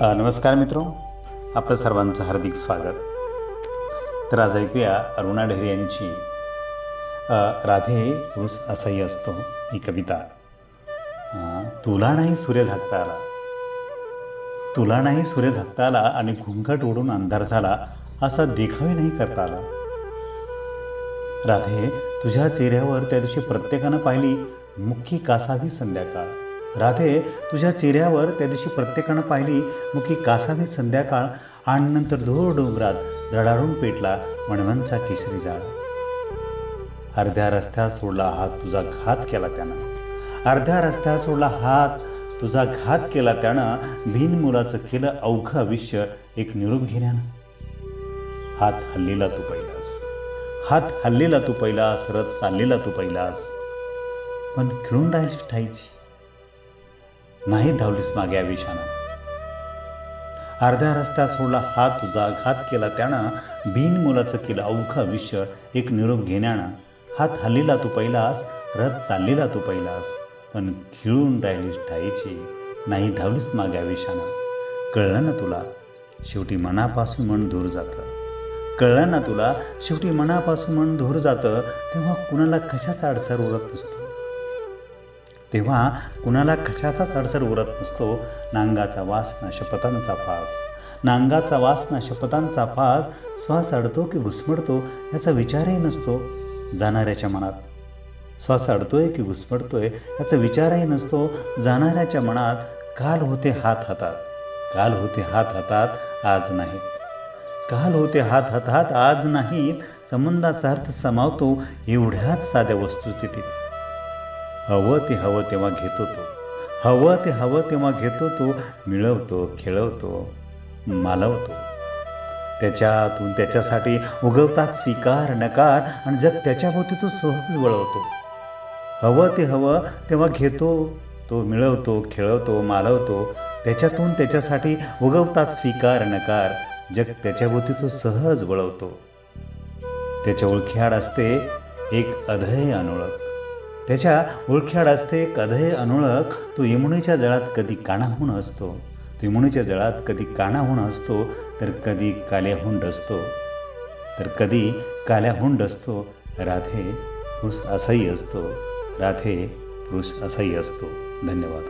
नमस्कार मित्रो. आपलं सर्वांचं हार्दिक स्वागत. तर आज ऐकूया अरुणा ढेरे यांची राधे पुरुष असाही असतो ही कविता. तुला नाही सूर्य झाकता आला तुला नाही सूर्य झाकता आला आणि घुंगट ओढून अंधार झाला असा देखावे नाही करता आला राधे तुझ्या चेहऱ्यावर त्या दिवशी प्रत्येकानं पाहिली मुख्य कासावी संध्याकाळ. राधे तुझ्या चेहऱ्यावर त्या दिवशी प्रत्येकानं पाहिली मुखी कासाने संध्याकाळ आणि नंतर धूर डोंगरात धडाडून पेटला मणवंचा केसरी जाळ. अर्ध्या रस्त्यात सोडला हात तुझा घात केला त्यानं. अर्ध्या रस्त्यात सोडला हात तुझा घात केला त्यानं. भिन मुलाचं केलं अवघं आयुष्य एक निरोप घेण्यानं. हात हल्लीला तू पहिलास. हात हल्लेला तू पहिलास रथ चाललेला तू पहिलास. पण खेळून राहिलीस ठाईची नाही धावलीस मागे आवेशानं अर्ध्या रस्ता सोडला हात तुझा घात केला त्यानं बिन मुलाचं केलं अवघं आयुष्य एक निरोप घेण्यानं. हात हल्लीला तू पहिलास रथ चाललेला तू पहिलास पण खिळून राहिलीस ठाईची नाही धावलीस मागे आवेशानं कळलं ना तुला? शेवटी मनापासून मन दूर जातं. कळलं ना तुला? शेवटी मनापासून मन दूर जातं तेव्हा कुणाला कशाचा अडसर उरत नसतो? तेव्हा कुणाला कशाचाच अडसर उरत नसतो. नांगाचा वास ना शपथांचा फास. नांगाचा वास ना शपथांचा फास श्वास अडतो की घुसमडतो याचा विचारही नसतो. जाणाऱ्याच्या मनात श्वास अडतोय की घुसमडतोय याचा विचारही नसतो. जाणाऱ्याच्या मनात काल होते हात हातात. काल होते हात हातात आज नाही काल होते हात हातात आज नाहीत. संबंधाचा अर्थ समावतो एवढ्याच साध्या वस्तुस्थितीत. हवं ते हवं तेव्हा घेतो तो. हवं ते हवं तेव्हा घेतो तो मिळवतो खेळवतो मालवतो. त्याच्यातून त्याच्यासाठी उगवतात स्वीकार नकार आणि जग त्याच्याभोवती तो सहज वळवतो. हवं ते हवं तेव्हा घेतो तो मिळवतो खेळवतो मालवतो. त्याच्यातून त्याच्यासाठी उगवतात स्वीकार नकार जग त्याच्याभोवती तो सहज वळवतो. त्याच्या ओळखीआड असते एक अधय अनोळख. त्याच्या ओळख्याड असते एक अधय अनोळख तो यमुनेच्या जळात कधी काणाहून असतो. तो यमुनेच्या जळात कधी काणाहून असतो तर कधी काल्याहून डसतो. तर कधी काल्याहून डसतो राधे पुरुष असाही असतो. राधे पुरुष असाही असतो. धन्यवाद.